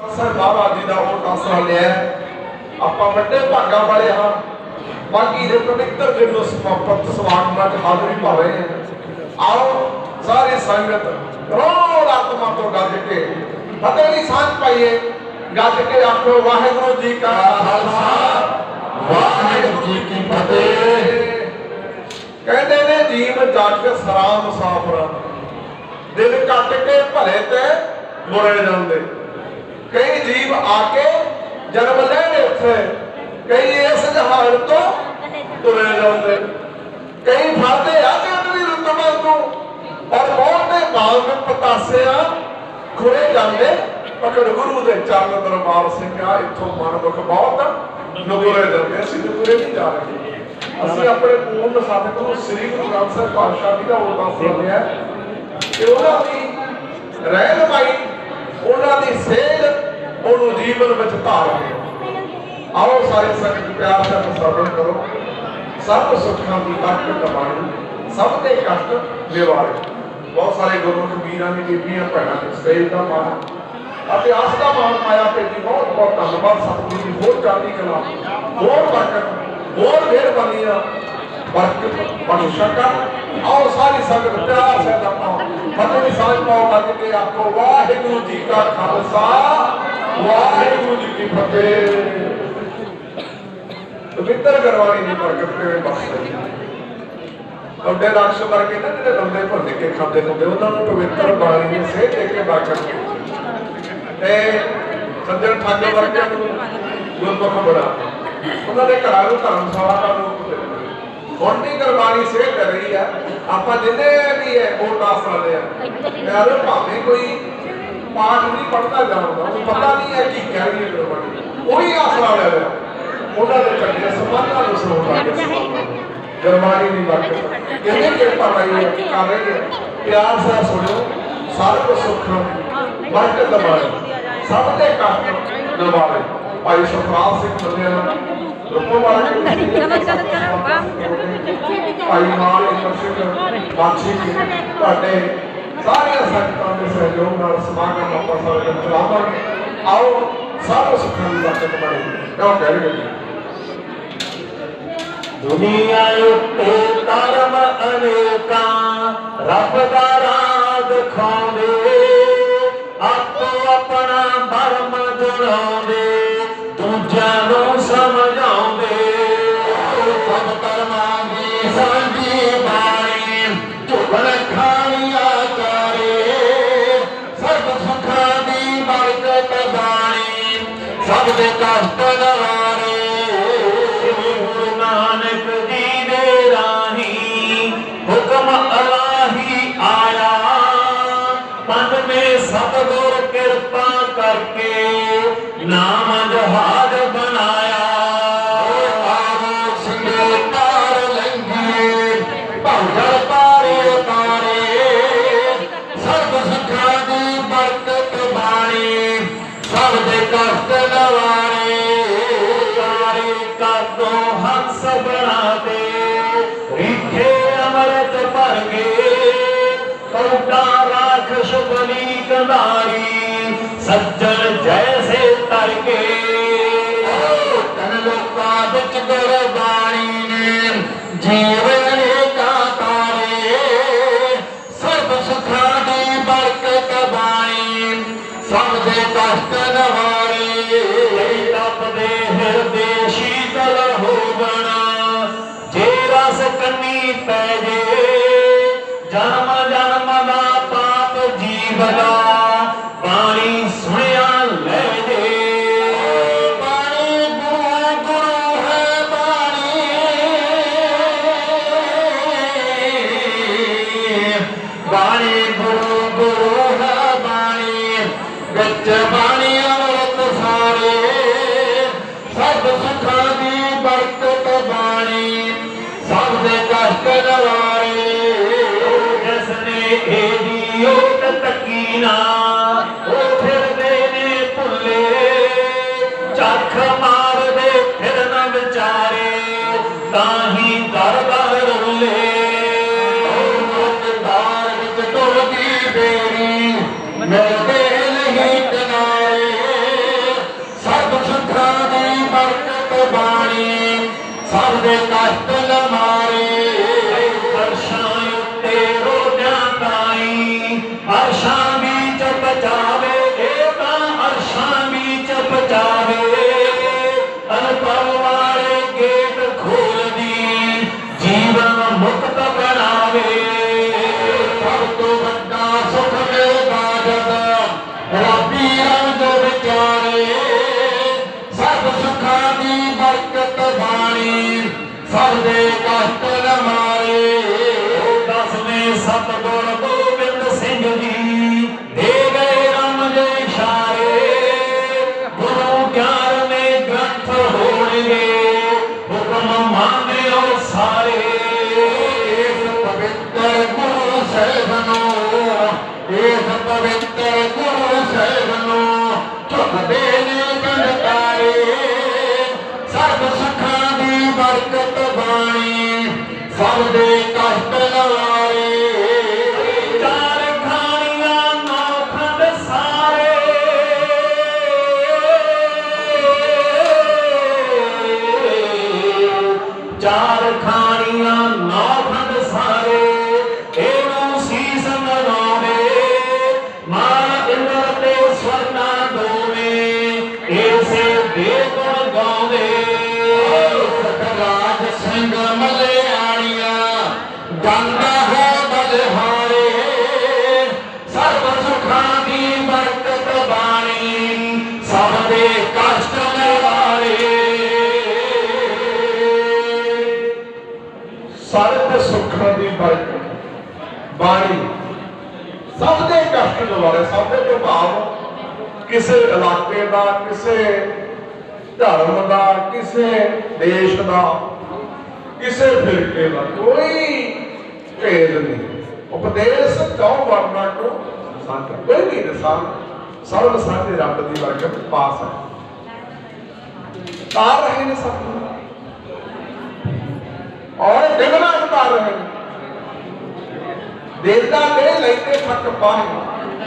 Sir Baba ji ਦਾ ਉਹ ਆਸਰਾ ਲਿਆ ਆਪਾਂ ਵੱਡੇ ਭਾਗਾਂ ਵਾਲੇ ਹਾਂ। ਬਾਕੀ ਦੇ ਪਵਿੱਤਰ ਦਿਨ ਨੂੰ ਸਮਰਪਿਤ ਸਵਾਗਤਾਂ 'ਚ ਹਾਜ਼ਰੀ ਪਾ ਆਓ ਸਾਰੀ ਸੰਗਤ ਕਰੋੜ ਆਤਮਾ ਤੋਂ ਗੱਜ ਕੇ ਫਤਿਹ ਦੀ ਸਾਂਝ ਪਾਈਏ। ਗੱਜ ਕੇ ਆਖੋ, ਵਾਹਿਗੁਰੂ ਜੀ ਕਾ ਖਾਲਸਾ, ਵਾਹਿਗੁਰੂ ਜੀ ਕੀ ਫਤਿਹ। ਕਹਿੰਦੇ ਨੇ, ਜੀਵ ਜੱਗ ਸਰਾ ਮੁਸਾਫਰਾਂ ਦਿਲ ਕੱਟ ਕੇ ਭਲੇ ਤੇ ਬੁਰੇ ਜਾਂਦੇ। ਕਈ ਜੀਵ ਆ ਕੇ ਜਨਮ ਲੈਣੇ ਉੱਥੇ। ਕਈ ਇਸ ਜਹਾਨ ਤੋਂ ਤੁਰੇ ਜਾਂਦੇ। ਕਈ ਫਾਦੇ ਆ ਤੇ ਦੀ ਰੁਤਬਾ ਤੋਂ। ਔਰ ਬਹੁਤ ਦੇ ਬਾਗ ਪਤਾਸਿਆ ਖੁਰੇ ਜਾਂਦੇ। ਪਕੜ ਗੁਰੂ ਦੇ ਚਰਨ ਦਰਬਾਰ ਸਿੰਘਾ ਇੱਥੋਂ ਮਨਮੁਖ ਬਹੁਤ ਨਗੁਰੇ ਜਾਂਦੇ। ਅਸੀਂ ਨਗੁਰੇ ਨਹੀਂ ਜਾ ਰਹੇ। ਅਸੀਂ ਆਪਣੇ ਪੂਰਨ ਸਤਿਗੁਰੂ ਸ੍ਰੀ ਗੁਰੂ ਗ੍ਰੰਥ ਸਾਹਿਬ ਪਾਤਸ਼ਾਹ ਜੀ ਦਾ ਉਹ ਦੱਸ ਰਿਹਾ ਕਿ ਉਹਨਾਂ ਦੀ ਰਹਿਨਮਾਈ, ਉਹਨਾਂ ਦੀ ਸੇਧ ਉਹਨੂੰ ਜੀਵਨ ਵਿੱਚ ਧਾਰ ਕੇ ਆਓ ਸਾਰੇ ਸੰਗਤ ਪਿਆਰ ਨਾਲ ਸਰਵਣ ਕਰੋ। ਸਭ ਸੁੱਖਾਂ ਦੀ ਤੱਕ ਕਮਾਣੀ ਸਭ ਦੇ ਕਸ਼ਟ ਨਿਵਾਰੇ। ਬਹੁਤ ਸਾਰੇ ਗੁਰਮੁਖ ਵੀਰਾਂ ਨੇ, ਬੀਬੀਆਂ, ਭੈਣਾਂ ਨੇ ਸਟੇਜ ਦਾ ਮਾਣ ਅਤੇ ਆਸ ਦਾ ਮਾਣ ਪਾਇਆ ਤੇ ਜੀ ਬਹੁਤ ਬਹੁਤ ਧੰਨਵਾਦ ਸਤਿਗੁਰੂ ਜੀ, ਹੋਰ ਚੜ੍ਹਦੀ ਕਲਾ, ਹੋਰ ਬਰਕਤ ਹੋਰ ਮਿਹਰਬਾਨੀਆਂ ਬਰਕਤ ਬਖਸ਼ਾ ਕਰ। ਆਓ ਸਾਰੀ ਸੰਗਤ ਪਿਆਰ ਸੇ ਆਪਾਂ ਫਤਿਹ ਦੀ ਸਾਂਝ ਪਾਓ ਗੱਜ ਆਖੋ, ਵਾਹਿਗੁਰੂ ਜੀ ਕਾ ਖਾਲਸਾ। ਵਾਹਿਗੁਰੂ ਜੀ ਕੀ ਫਤਿਹ। ਪਵਿੱਤਰ ਗਰਵਾਣੀ ਦੀ ਬਰਕਤ ਕਿਵੇਂ ਬਖਸ਼ੇ ਤੁਹਾਡੇ ਰਾਕਸ਼ ਵਰਗੇ ਨਾ ਜਿਹੜੇ ਬੰਦੇ ਭੁੱਲ ਕੇ ਖਾਂਦੇ ਹੁੰਦੇ ਉਹਨਾਂ ਨੂੰ ਪਵਿੱਤਰ ਬਾਣੀ ਦੀ ਸੇਧ ਦੇ ਕੇ ਬਰਕਤ ਤੇ ਸੱਜਣ ਠਾਕੁਰ ਵਰਗਿਆਂ ਨੂੰ ਗੁਰਮੁਖ ਬਣਾ। ਉਹਨਾਂ ਦੇ ਘਰਾਂ ਨੂੰ ਧਰਮਸ਼ਾਲਾ ਦਾ ਰੂਪ ਦੇ ਹੁਣ ਦੀ ਗੁਰਬਾਣੀ ਸੇਧ ਕਰ ਰਹੀ ਆ। ਆਪਾਂ ਜਿੰਨੇ ਵੀ ਹੈ ਉਹ ਦਾਸ ਵਾਲੇ ਆ ਯਾਰ ਭਾਵੇਂ ਕੋਈ ਪਾਠ ਨਹੀਂ ਪੜਦਾ ਜਾਣਦਾ ਉਹਨੂੰ ਪਤਾ ਨਹੀਂ ਹੈ ਕੀ ਕਹਿ ਰਹੀ ਹੈ। ਗੁਰਬਾਣੀ ਉਹੀ ਆਸਰਾ ਲੈ ਰਿਹਾ ਉਹਨਾਂ ਦੇ ਚੰਗੇ ਸੰਬੰਧਾਂ ਨੂੰ ਸੁਣਾਉਣ ਲੱਗੇ ਗੁਰਬਾਣੀ ਦੀ ਬਰਕਤ ਕਿੰਨੀ ਕਿਰਪਾ ਰਹੀ ਹੈ ਕਰ ਰਹੀ ਹੈ ਪਿਆਰ ਨਾਲ ਸੁਣਿਓ ਸਾਰੇ ਕੋ ਸੁੱਖ ਬਰਕਤ ਦਵਾਏ ਸਭ ਦੇ ਕਸ਼ਟ ਨਿਵਾਰੇ ਭਾਈ ਸੁਖਰਾਜ ਸਿੰਘ ਬੰਦਿਆਂ ਰੁਕੋ ਵਾਲੇ ਭਾਈ ਮਾਲ ਇੰਦਰ ਸਿੰਘ ਬਾਛੀ ਜੀ ਤੁਹਾਡੇ ਸਾਰੀਆਂ ਸੰਗਤਾਂ ਦੇ ਸਹਿਯੋਗ ਨਾਲ ਸਮਾਗਮ ਆਪਾਂ ਸਾਰੇ ਚਲਾਵਾਂਗੇ ਆਓ ਸਭ ਸੁੱਖਾਂ ਦੀ ਬਰਕਤ ਬਣੇ ਕਿਉਂ ਕਹਿ ਰਹੇ ਜੀ ਦੁਨੀਆ ਉੱਤੇ ਧਰਮ ਅਨੇਕਾਂ ਰੱਬ ਦਾ ਰਾਜ ਖਾਉਂਦੇ ਆਪੋ ਆਪਣਾ ਭਰਮ ਜੁੜਾਉਂਦੇ ਦੇ ਕਸ਼ਟ ਨਵਾਰੇ ਗੁਰੂ ਨਾਨਕ ਜੀ ਦੇ ਰਾਹੀ ਹੁਕਮ ਸ਼ੁਕਲੀ ਕੰਧਾਰੀ ਸੱਜਣ ਜੈਸੇ ਤਰ ਕੇ ਤਨ ਲੋਕਾਂ ਵਿੱਚ ਗੁਰਬਾਣੀ ਨੇ ਜੀਵਨ ਤੱਕੀ ਉਹ ਫਿਰਦੇ ਨੇ ਭੁੱਲੇ ਚੱਖ ਮਾਰਦੇ ਫਿਰਨ ਵਿਚਾਰੇ ਤਾਂ ਹੀ ਦਰ ਦਰ ਰੁੱਲੇ। ਦਾਰ ਵਿੱਚ ਟੁਰਦੀ ਬੇਰੀ ਬਾਣੀ ਸਭ ਬਾਣੀ ਸਭ ਸਰਬ ਸੁੱਖਾਂ ਦੀ ਬਾਣੀ। ਸਭ ਦੇ ਕਸ਼ਟ ਨਿਵਾਰੇ, ਸਭ ਦੇ ਪ੍ਰਭਾਵ। ਕਿਸੇ ਇਲਾਕੇ ਦਾ, ਕਿਸੇ ਧਰਮ ਦਾ, ਕਿਸੇ ਦੇਸ਼ ਦਾ, ਕਿਸੇ ਫਿਰਕੇ ਦਾ ਕੋਈ ਭੇਦ ਨਹੀਂ। ਉਪਦੇਸ਼ ਕਉ ਵਰਨਾ ਕੋ ਸੰਤ। ਕੋਈ ਨਹੀਂ ਨਿਸ਼ਾਨ ਸਰਬ ਸਾਂਝੇ ਰੱਬ ਦੀ ਬਰਕਤ ਪਾਸ ਹੈ। ਤਾਰ ਰਹੇ ਨੇ ਸਭ ਨੂੰ। ਔਰ ਦਿਗਣਾ ਉਤਾਰ ਰਹੇ। ਦੇਵਤਾ ਦੇ ਲੈਤੇ ਫੱਕ ਪਾਹੇ,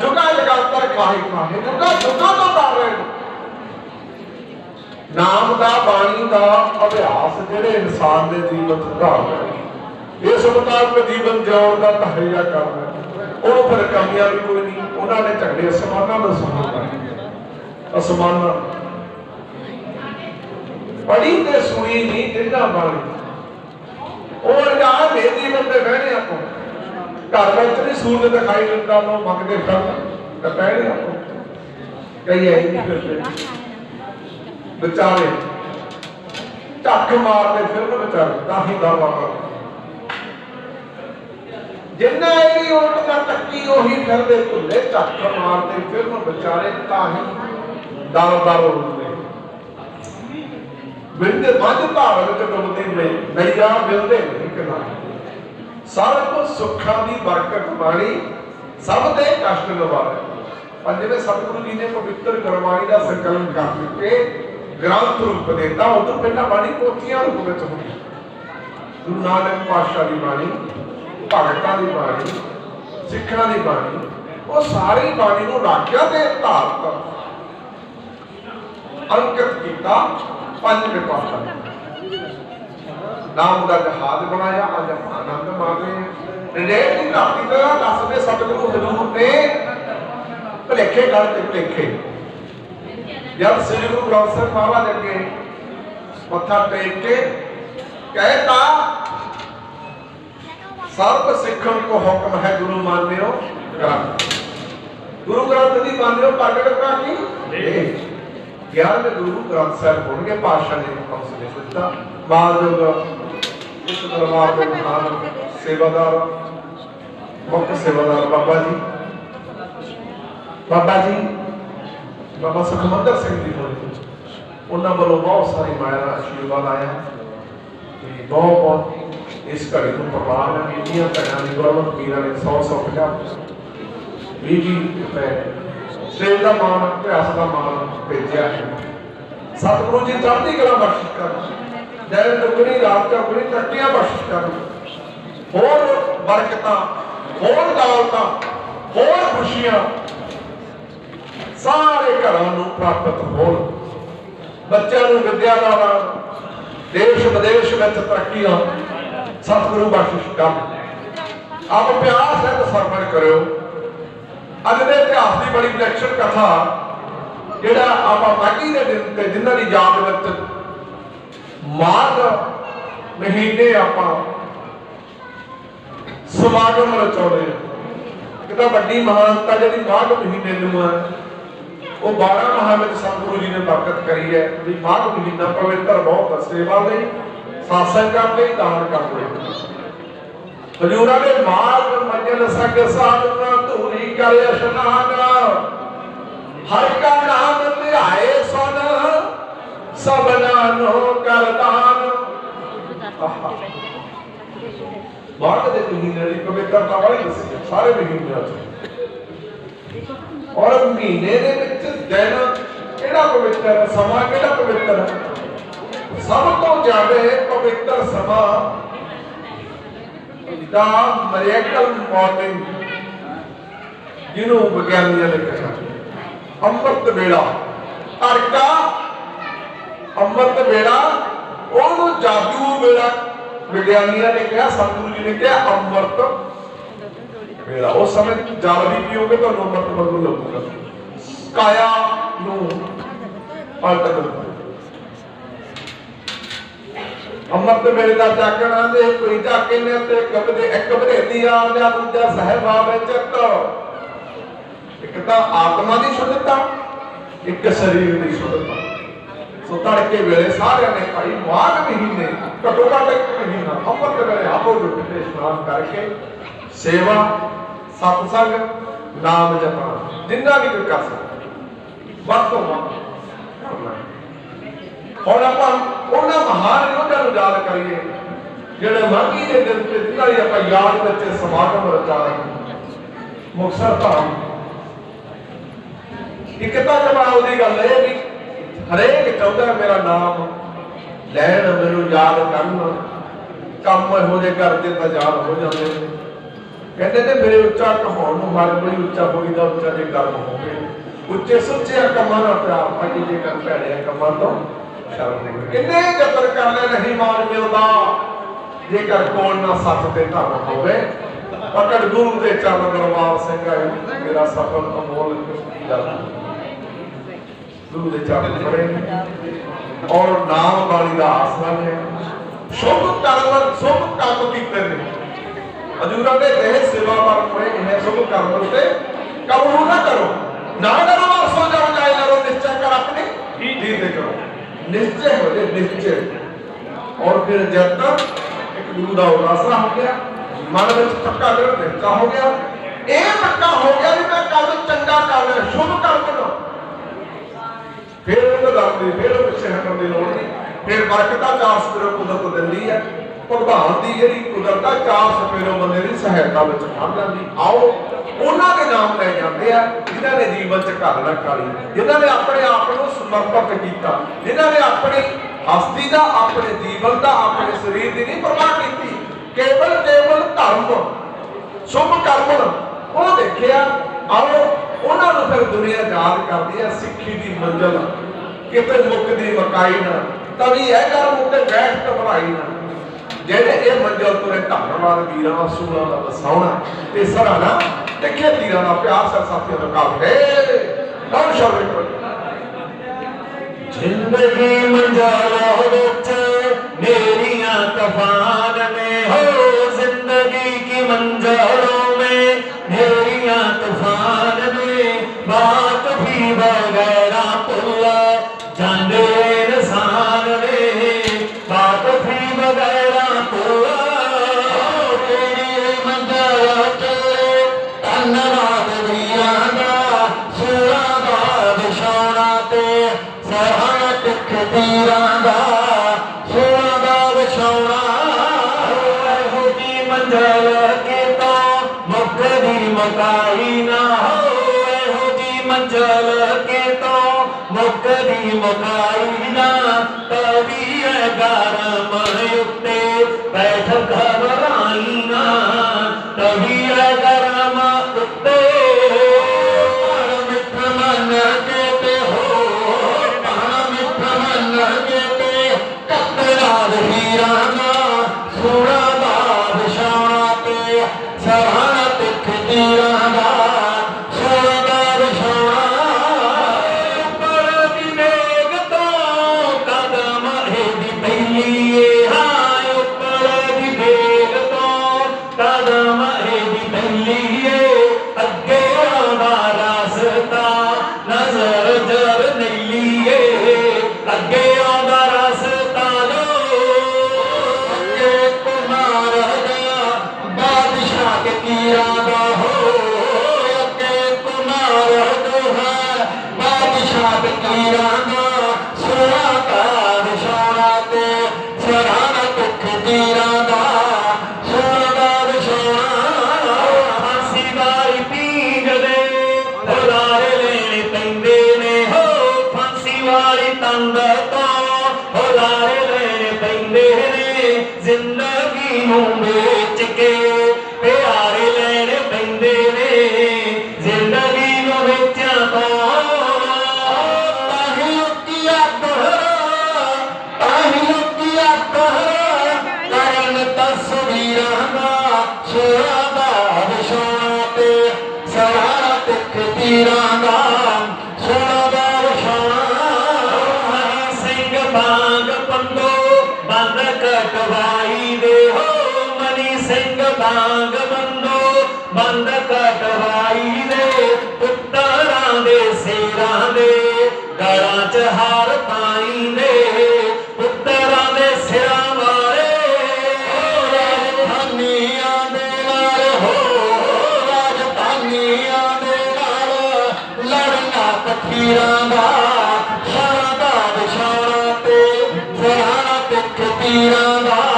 ਜੁਗਾ ਲਗਾਤਾਰ ਕਾਹੇ ਕਾਹੇ ਜੁਗਾ ਜੁਗਾ ਤੋਂ ਉਤਾਰ ਰਹੇ। ਨਾਮ ਦਾ ਬਾਣੀ ਦਾ ਅਭਿਆਸ ਜਿਹੜੇ ਇਨਸਾਨ ਦੇ ਜੀਵਨ ਚ ਧਾਰਨਾ ਇਸ ਮੁਤਾਬਕ ਜੀਵਨ ਜਿਉਣ ਦਾ ਤਹਈਆ ਕਰਨਾ ਹੈ। ਉਹ ਫਿਰ ਕਮੀਆਂ ਵੀ ਕੋਈ ਨਹੀਂ, ਉਹਨਾਂ ਨੇ ਝਗੜੇ ਅਸਮਾਨਾਂ ਦਾ ਸਮਾਨ ਅਸਮਾਨਾਂ। ਪੜੀ ਤੇ ਸੁਣੀ ਨਹੀਂ ਜਿੰਨਾ ਬਾਣੀ। ਉਹ ਲਗਾ ਮੇਰੀ ਬੰਦੇ ਬਹਿਣੇ ਆਪੋ। ਘਰ ਵਿੱਚ ਨਹੀਂ ਸੂਰਜ ਦਿਖਾਈ ਦਿੰਦਾ ਲੋ ਮੰਗਦੇ ਫਿਰਨ ਤਾਂ ਬਹਿਣੇ ਆਪੋ ਕਈ ਐ ਨਹੀਂ ਫਿਰਦੇ ਵਿਚਾਰੇ ਝੱਕ ਮਾਰਦੇ ਫਿਰਨ ਵਿਚਾਰੇ, ਤਾਂ ਹੀ ਦਰ ਵਾਂਗਾ ਜਿੰਨਾ ਇਹਦੀ ਉਲਟ ਨਾ ਟੱਕੀ ਉਹੀ ਫਿਰਦੇ ਭੁੱਲੇ ਝੱਕ ਮਾਰਦੇ ਫਿਰਨ ਵਿਚਾਰੇ, ਤਾਂ ਹੀ ਦਰ ਦਰ ਉੱਡਦੇ ਮਿਲਦੇ ਮੱਝ ਧਾਰ ਵਿੱਚ ਡੁੱਬਦੇ ਸਰਬ ਸੁੱਖਾਂ ਦੀ ਬਰਕਤ ਬਾਣੀ, ਸਭ ਦੇ ਕਸ਼ਟ ਨਿਵਾਰੇ ਪੰਜਵੇਂ ਸਤਿਗੁਰੂ ਜੀ ਨੇ ਪਵਿੱਤਰ ਗੁਰਬਾਣੀ ਦਾ ਸੰਕਲਨ ਕਰ ਕੇ ਗ੍ਰੰਥ ਰੂਪ ਦਿੱਤਾ ਉਹ ਤੋਂ ਪਹਿਲਾਂ ਬਾਣੀ ਪੋਥੀਆਂ ਰੂਪ ਵਿੱਚ ਹੁੰਦੀ। ਗੁਰੂ ਨਾਨਕ ਪਾਤਸ਼ਾਹ ਦੀ ਬਾਣੀ, ਭਗਤਾਂ ਦੀ ਬਾਣੀ, ਸਿੱਖਾਂ ਦੀ ਬਾਣੀ, ਉਹ ਸਾਰੀ ਬਾਣੀ ਨੂੰ ਰਾਖਿਆ ਤੇ ਧਾਰਤ। ਅੰਕਿਤ ਕੀਤਾ ਪੰਜ ਵਿਪਾਸ਼ਾ ਨਾਮ ਦਾ ਜਹਾਜ਼ ਬਣਾਇਆ, ਅਜ ਆਨੰਦ ਮਾਵੇ ਨੇੜੇ ਦੀ ਧਰਤੀ ਤੇ ਦੱਸਦੇ ਸਤਿਗੁਰੂ ਹਜ਼ੂਰ ਨੇ ਭਲੇਖੇ ਕਰ ਤੇ ਭਲੇਖੇ। ਜਦ ਸ੍ਰੀ ਗੁਰੂ ਗ੍ਰੰਥ ਸਾਹਿਬ ਮਹਾਰਾਜ ਅੱਗੇ ਮੱਥਾ ਟੇਕ ਕੇ ਕਹਿਤਾ, ਸਰਬ ਸਿੱਖਣ ਕੋ ਹੁਕਮ ਹੈ ਗੁਰੂ ਮੰਨਿਓ ਗੁਰੂ ਗ੍ਰੰਥ ਦੀ ਮੰਨਿਓ ਪ੍ਰਗਟ ਕਰਾ ਕੀ? ਦੇਖ 11ਵੇਂ ਗੁਰੂ ਗ੍ਰੰਥ ਸਾਹਿਬ ਹੋਣਗੇ ਪਾਸ਼ਾ ਨੇ ਨੂੰ ਕੌਂਸਲੇ ਦਿੱਤਾ। ਮਾਜੂਗ ਇਸ ਦਰਬਾਰ ਦੇ ਮਹਾਨ ਸੇਵਾਦਾਰ, ਮੁੱਖ ਸੇਵਾਦਾਰ ਬਾਬਾ ਜੀ। ਬਾਬਾ ਜੀ, ਬਾਬਾ ਸੁਖਮੰਦਰ ਸਿੰਘ ਜੀ ਹੋਏ ਉਹਨਾਂ ਵੱਲੋਂ ਬਹੁਤ ਸਾਰੇ ਮਾਇਆ ਦਾ ਆਸ਼ੀਰਵਾਦ ਆਇਆ। ਬਹੁਤ ਬਹੁਤ ਇਸ ਘੜੀ ਨੂੰ ਪ੍ਰਵਾਨ ਹੈ। ਇੰਨੀਆਂ ਘੜਾਂ ਦੀ ਗੁਰਮਤ ਪੀਰਾਂ ਨੇ 100 150 20 ਜੀ ਰੁਪਏ। ਸੇਵ ਦਾ ਮਾਣ ਇਤਿਹਾਸ ਦਾ ਮਾਣ ਭੇਜਿਆ ਹੈ। ਸਤਿਗੁਰੂ ਜੀ ਚੜ੍ਹਦੀ ਕਲਾ ਬਖਸ਼ਿਸ਼ ਕਰਨ। ਜੈ ਦੁਗਣੀ ਰਾਤ ਚੌਗਣੀ ਤਰੱਕੀਆਂ ਬਖਸ਼ਿਸ਼ ਕਰਨ। ਹੋਰ ਬਰਕਤਾਂ, ਹੋਰ ਦੌਲਤਾਂ, ਹੋਰ ਖੁਸ਼ੀਆਂ ਸਾਰੇ ਘਰਾਂ ਨੂੰ ਪ੍ਰਾਪਤ ਹੋਣ। ਬੱਚਿਆਂ ਨੂੰ ਵਿਦਿਆ ਦਾ ਦਾਨ। ਦੇਸ਼ ਵਿਦੇਸ਼ ਵਿੱਚ ਤਰੱਕੀਆਂ। ਸਤਿਗੁਰੂ ਬਖਸ਼ਿਸ਼ ਕਰਨ। ਆਪ ਅਭਿਆਸ ਹੈ ਸਰਵਣ ਕਰਿਓ। ਅੱਜ ਦੇ ਇਤਿਹਾਸ ਦੀ ਬੜੀ ਵਿਲੱਖਣ ਕਥਾ ਜਿਹੜਾ ਆਪਾਂ ਮਾਘੀ ਦੇ ਦਿਨ ਤੇ ਜਿਨ੍ਹਾਂ ਦੀ ਯਾਦ ਵਿੱਚ ਮਾਘ ਮਹੀਨੇ ਆਪਾਂ ਸਮਾਗਮ ਰਚਾਉਂਦੇ ਹਾਂ। ਇੱਕ ਵੱਡੀ ਮਹਾਨਤਾ ਜਿਹੜੀ ਮਾਘ ਮਹੀਨੇ ਨੂੰ ਹੈ, ਉਹ 12 ਮਹਾਂ ਵਿੱਚ ਸਤਿਗੁਰੂ ਜੀ ਨੇ ਬਰਕਤ ਕਰੀ ਹੈ। ਵੀ ਮਾਘ ਮਹੀਨਾ ਪਵਿੱਤਰ ਬਹੁਤ ਸੇਵਾ ਲਈ ਸ਼ਾਸਨ ਕਰਨ ਲਈ ਦਾਨ ਕਰਨ ਲਈ ਹਜੂਰਾਂ ਦੇ ਮਾਰਗ ਮੰਜਲ ਸੰਗ ਸਾਧਨਾ, ਧੂਰੀ ਕਰ ਇਸ਼ਨਾਨ ਹਰ ਕਾ ਨਾਮ ਧਿਆਏ ਸੁਨ ਸਭਨਾ ਨੂੰ ਕਰਦਾਨ ਮਾਰਗ ਦੇ ਮਹੀਨੇ ਦੀ ਪਵਿੱਤਰਤਾ ਵਾਲੀ ਦੱਸੀ ਹੈ, ਸਾਰੇ ਮਹੀਨਿਆਂ ਚ ਔਰ ਮਹੀਨੇ ਦੇ ਵਿੱਚ ਦਿਨ ਕਿਹੜਾ ਪਵਿੱਤਰ ਹੈ ਸਮਾਂ ਕਿਹੜਾ ਪਵਿੱਤਰ? ਹੈ ਸਭ ਤੋਂ ਜ਼ਿਆਦਾ ਪਵਿੱਤਰ ਸਮਾਂ ਦਾ ਮਰੇਕਲ ਮਾਰਨਿੰਗ ਜਿਹਨੂੰ ਵਿਗਿਆਨੀਆਂ ਨੇ ਕਿਹਾ। ਅੰਮ੍ਰਿਤ ਵੇਲਾ ਤੜਕਾ ਅੰਮ੍ਰਿਤ ਵੇਲਾ, ਉਹਨੂੰ ਜਾਦੂ ਵੇਲਾ। ਵਿਗਿਆਨੀਆਂ ਨੇ ਕਿਹਾ ਸਤਿਗੁਰੂ ਜੀ ਨੇ ਕਿਹਾ, ਅੰਮ੍ਰਿਤ ਵੇਲਾ। ਉਸ ਸਮੇਂ ਜਲ ਵੀ ਪੀਓਗੇ, ਤੁਹਾਨੂੰ ਅੰਮ੍ਰਿਤ ਵਾਂਗੂ ਲੱਗੂਗਾ। ਕਾਇਆ ਨੂੰ ਪਲਟ ਅੰਮ੍ਰਿਤ ਵੇਲੇ ਦਾ ਜਾਗਣਾ ਦੇ ਕੋਈ ਜਾਗੇ ਤੇ ਕਬਦੇ ਇੱਕ ਬਧੇਦੀ ਆ ਲਿਆ ਦੂਜਾ ਸਹਿਬਾ ਵਿੱਚ ਇੱਕ ਤਾਂ ਆਤਮਾ ਦੀ ਸ਼ੁੱਧਤਾ ਇੱਕ ਸਰੀਰ ਦੀ ਸ਼ੁੱਧਤਾ ਸੋ ਤੜਕੇ ਵੇਲੇ ਸਾਰਿਆਂ ਨੇ ਭਾਈ ਮਾਘ ਮਹੀਨੇ, ਘੱਟੋ ਘੱਟ ਇੱਕ ਮਹੀਨਾ ਅੰਮ੍ਰਿਤ ਵੇਲੇ ਆਪੋ ਜੁਟ ਕੇ ਇਸ਼ਨਾਨ ਕਰਕੇ ਸੇਵਾ, ਸਤਸੰਗ, ਨਾਮ ਜਪਣਾ, ਜਿੰਨਾ ਵੀ ਕੋਈ ਕਰ ਸਕਦਾ। ਵੱਧ ਤੋਂ ਵੱਧ ਹੁਣ ਆਪਾਂ ਉਹਨਾਂ ਮਹਾਨ ਯੋਧਿਆਂ ਨੂੰ ਯਾਦ ਕਰੀਏ, ਜਿਹੜੇ ਮਾਘੀ ਦੇ ਦਿਨ ਤੇ ਜਿਨ੍ਹਾਂ ਦੀ ਆਪਾਂ ਯਾਦ ਵਿੱਚ ਸਮਾਗਮ ਰਚਾਏ ਮੁਕਤਸਰ ਧਾਮ ਇੱਕ ਤਾਂ ਕਮਾਲ ਦੀ ਗੱਲ ਇਹ ਵੀ ਹਰੇਕ ਚਾਹੁੰਦਾ ਮੇਰਾ ਨਾਮ ਲੈਣ, ਮੈਨੂੰ ਯਾਦ ਕਰਨ, ਕੰਮ ਇਹੋ ਜਿਹੇ ਕਰਦੇ ਤਾਂ ਯਾਦ ਹੋ ਜਾਂਦੇ ਕਹਿੰਦੇ ਨੇ ਮੇਰੇ ਉੱਚਾ ਕਹਾਉਣ ਨੂੰ ਹਰ ਕੋਈ ਉੱਚਾ ਹੋਈ ਉੱਚਾ ਜੇ ਕਰਮ ਹੋਵੇ। ਉੱਚੇ ਸੁੱਚੇ ਕੰਮਾਂ ਨਾਲ ਪਿਆਰ ਪਾਈ ਜੇ ਕਰ ਭੈੜਿਆ ਕੰਮਾਂ ਤੋਂ ਸ਼ਰਮ ਨਹੀਂ ਕਿੰਨੇ ਜਤਨ ਕਰ ਨਹੀਂ ਮਾਨ ਮਿਲਦਾ ਜੇਕਰ ਕੋਲ ਨਾ ਸੱਚ ਤੇ ਧਰਮ ਹੋਵੇ, ਪਕੜ ਗੁਰੂ ਦੇ ਚਰਨ ਦਰਬਾਰ ਸਿੰਘ ਆਏ, ਮੇਰਾ ਸਫਲ ਅਮੋਲ ਜਲ। ਗੁਰੂ ਦੇ ਚਰਨ ਖੜੇ ਔਰ ਨਾਮ ਵਾਲੀ ਦਾ ਆਸਰਾ ਹੈ। ਸ਼ੁਭ ਕਰਮ ਸ਼ੁਭ ਕੰਮ ਕੀਤੇ ਨੇ। ਹਜੂਰਾਂ ਦੇ ਦੇਹ ਸੇਵਾ ਪਰ ਹੋਏ ਇਹ ਸ਼ੁਭ ਕਰਮ ਤੇ ਕਬੂ ਨਾ ਕਰੋ। ਨਾ ਕਰੋ ਵਾਰ ਜਾਓ ਜਾਏ ਕਰੋ, ਨਿਸ਼ਚੈ ਕਰ ਆਪਣੇ ਹੀ ਜੀ ਦੇ ਕਰੋ। ਨਿਸ਼ਚੈ ਹੋ ਜੇ, ਨਿਸ਼ਚੈ। ਔਰ ਫਿਰ ਜਦ ਤੱਕ ਇੱਕ ਗੁਰੂ ਦਾ ਉਦਾਸਾ ਹੋ ਗਿਆ, ਮਨ ਵਿੱਚ ਪੱਕਾ ਦਿਲ ਹੋ ਗਿਆ, ਇਹ ਪੱਕਾ ਹੋ ਗਿਆ ਵੀ ਮੈਂ ਕੱਲ ਚੰਗਾ ਕਰਨਾ ਸ਼ੁਭ ਕਰਨਾ ਫਿਰ ਉਹ ਗੱਲ ਫਿਰ ਉਹ ਪਿੱਛੇ ਹਟਣ ਲੋੜ ਨਹੀਂ ਫਿਰ ਬਰਕਤਾਂ ਚਾਰ ਸਪਿਰੋ ਕੁਦਰਤ ਦਿੰਦੀ ਹੈ। ਭਗਵਾਨ ਦੀ ਜਿਹੜੀ ਕੁਦਰਤ ਚਾਰ ਸਪਿਰੋ ਬੰਦੇ ਦੀ ਸਹਾਇਤਾ ਵਿੱਚ ਫੜ ਜਾਂਦੀ। ਆਓ, ਉਹਨਾਂ ਦੇ ਨਾਮ ਲੈ ਜਾਂਦੇ ਆ, ਜਿਨ੍ਹਾਂ ਨੇ ਜੀਵਨ ਚ ਘਰ ਨਾ ਕਾਲੀ। ਜਿਨ੍ਹਾਂ ਨੇ ਆਪਣੇ ਆਪ ਨੂੰ ਸਮਰਪਿਤ ਕੀਤਾ, ਜਿਨ੍ਹਾਂ ਨੇ ਆਪਣੀ ਹਸਤੀ ਦਾ, ਆਪਣੇ ਜੀਵਨ ਦਾ, ਆਪਣੇ ਸਰੀਰ ਦੀ ਨਹੀਂ ਪਰਵਾਹ ਕੀਤੀ। ਕੇਵਲ ਕੇਵਲ ਧਰਮ, ਸ਼ੁਭ ਕਰਮ ਉਹ ਦੇਖਿਆ, ਆਓ ਉਹਨਾਂ ਨੂੰ ਫਿਰ ਦੁਨੀਆ ਯਾਦ ਕਰਦੀ ਹੈ ਸਿੱਖੀ ਦੀ ਮੰਜ਼ਲ, ਕਿਤੇ ਮੁੱਕਦੀ ਮਕਾਈ ਨਾ ਤਵੀ ਇਹ ਕਰ ਮੁੱਕੇ ਬੈਠ ਘਬਰਾਈ ਨਾ। ਜਿਹੜੇ ਇਹ ਮੰਜ਼ਲ ਤੁਰੇ ਧੰਨਵਾਦ ਵੀਰਾਂ ਸੂਰਾਂ ਦਾ, ਵਸਾਉਣਾ ਤੇ ਸਰਾਣਾ, ਤੇ ਖੇਤੀਆਂ ਦਾ ਪਿਆਰ ਸਰ ਸਾਥੀਆਂ ਦਾ ਕਾਲ ਹੈ। ਕੌਣ ਸ਼ਬਦ ਕਰੋ ਜ਼ਿੰਦਗੀ ਮੰਜ਼ਲੋਂ ਵਿੱਚ ਮੇਰੀਆਂ ਤੂਫਾਨ में ਮੁਕਦੀ 사랑 ਸਿੰਘ ਬਾਗ ਬੰਦੋ ਬੰਦ ਕਟਵਾਈ ਦੇ ਪੁੱਤਰਾਂ ਦੇ ਸਿਰਾਂ ਦੇ, ਗਲਾਂ 'ਚ ਹਾਰ ਪਾਈ ਦੇ ਪੁੱਤਰਾਂ ਦੇ ਸਿਰਾਂ ਵਾਲੇ। ਰਾਜਧਾਨੀਆਂ ਦੇ ਨਾਲ ਹੋ ਰਾਜਧਾਨੀਆਂ ਦੇ ਨਾਲ ਲੜਨਾ ਤਖੀਰਾਂ ਦਾ ਸ਼ਰਾਂ ਦਾ ਵਿਛਾਣਾ ਤੇ ਸਹਾਰਾ ਤੇ ਤੀਰਾਂ ਦਾ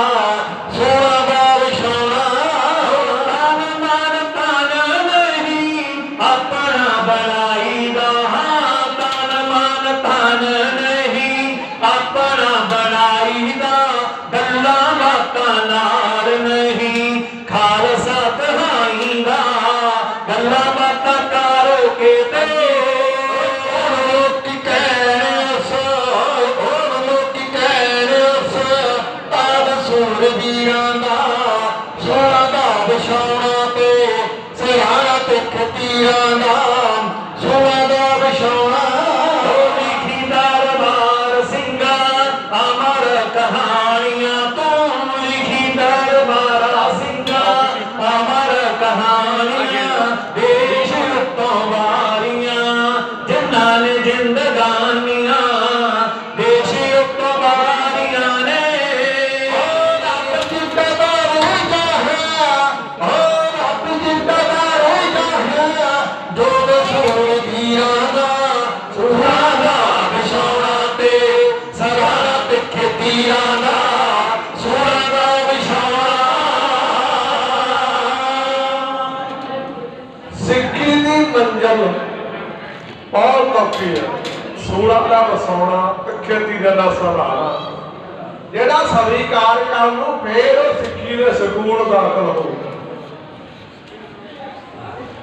ਮੰਜ਼ਲ ਬਹੁਤ ਔਖੀ ਹੈ। ਸੂਲਾ ਦਾ ਵਸਾਉਣਾ ਖੇਤੀ ਦਾ ਦਾ ਸਹਾਰਾ ਜਿਹੜਾ ਸਵੀਕਾਰ ਕਰਨ ਨੂੰ ਫੇਰ ਉਹ ਸਿੱਖੀ ਦੇ ਸਕੂਲ ਦਾਖਲ ਹੋ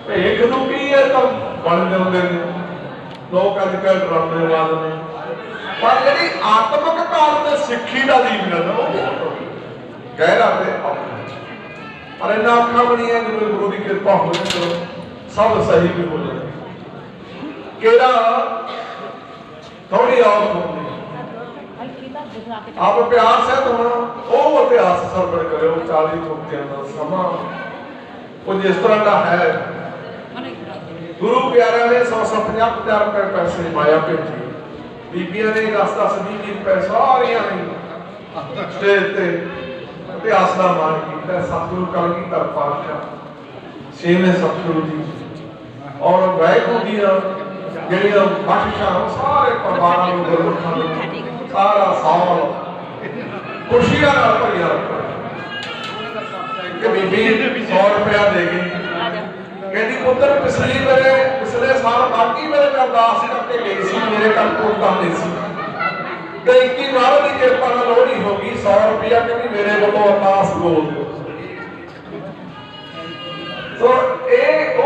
ਭੇਖ ਨੂੰ ਕੀ ਹੈ ਤਾਂ ਬਣ ਜਾਂਦੇ ਨੇ। ਲੋਕ ਅੱਜ ਕੱਲ੍ਹ ਡਰਾਮੇ ਵਾਲ ਨੇ। ਪਰ ਜਿਹੜੀ ਆਤਮਿਕ ਤੌਰ ਤੇ ਸਿੱਖੀ ਦਾ ਜੀਵਨ ਹੈ ਨਾ, ਉਹ ਗਹਿਰਾ ਤੇ ਪਰ ਇਹਨਾਂ ਔਖਾ ਵੀ ਨਹੀਂ ਹੈ ਜਿਵੇਂ ਗੁਰੂ ਦੀ ਕਿਰਪਾ ਹੋਵੇ ਤਾਂ ਸਭ ਸਹੀ ਵੀ ਹੋ ਜਾਏ। ਕਿਹੜਾ? ਥੋੜੀ ਔਖ ਹੁੰਦੀ। ਆਪ ਪਿਆਰ ਸਹਿਤ ਹੋਣਾ, ਉਹ ਇਤਿਹਾਸ ਸਰਵਰ ਕਰਿਓ 40 ਮੁਕਤਿਆਂ ਦਾ ਸਮਾਂ। ਉਹ ਜਿਸ ਤਰ੍ਹਾਂ ਦਾ ਹੈ। ਗੁਰੂ ਪਿਆਰਿਆਂ ਨੇ 150 50 ਰੁਪਏ ਪੈਸੇ ਮਾਇਆ ਭੇਜੀ। ਬੀਬੀਆਂ ਨੇ 10 10 20 20 ਰੁਪਏ ਸਾਰੀਆਂ ਨੇ। ਸਟੇਜ ਤੇ ਇਤਿਹਾਸ ਦਾ ਮਾਣ ਕੀਤਾ, ਸਤਿਗੁਰੂ ਕਲਗੀਧਰ ਪਾਤਸ਼ਾਹ ਛੇਵੇਂ ਸਤਿਗੁਰੂ ਜੀ। ਔਰ ਵਾਹਿਗੁਰੂ ਦੀਆਂ ਜਿਹੜੀਆਂ ਬਖਸ਼ਾਂ ਸਾਰੇ ਪਰਿਵਾਰਾਂ ਨੂੰ, ਗੁਰਮੁਖਾਂ ਨੂੰ, ਸਾਰਾ ਸਾਲ ਖੁਸ਼ੀਆਂ ਨਾਲ ਭਰੀਆਂ ਕਿ ਬੀਬੀ 100 ਰੁਪਇਆ ਦੇ ਗਈ। ਕਹਿੰਦੀ, ਪੁੱਤਰ, ਪਿਛਲੀ ਮੇਰੇ, ਪਿਛਲੇ ਸਾਲ ਬਾਕੀ ਮੇਰੇ ਨਾਲ ਅਰਦਾਸ ਕਰਕੇ ਗਈ ਸੀ, ਮੇਰੇ ਘਰ ਤੋਂ ਨਹੀਂ ਸੀ। ਤੇ 21 ਮਹਾਰਾਜ ਦੀ ਕਿਰਪਾ ਨਾਲ ਲੋਹੜੀ ਹੋ ਗਈ 100 ਰੁਪਇਆ ਕਹਿੰਦੀ, ਮੇਰੇ ਵੱਲੋਂ ਅਰਦਾਸ ਬੋਲ ਸੋ ਇਹ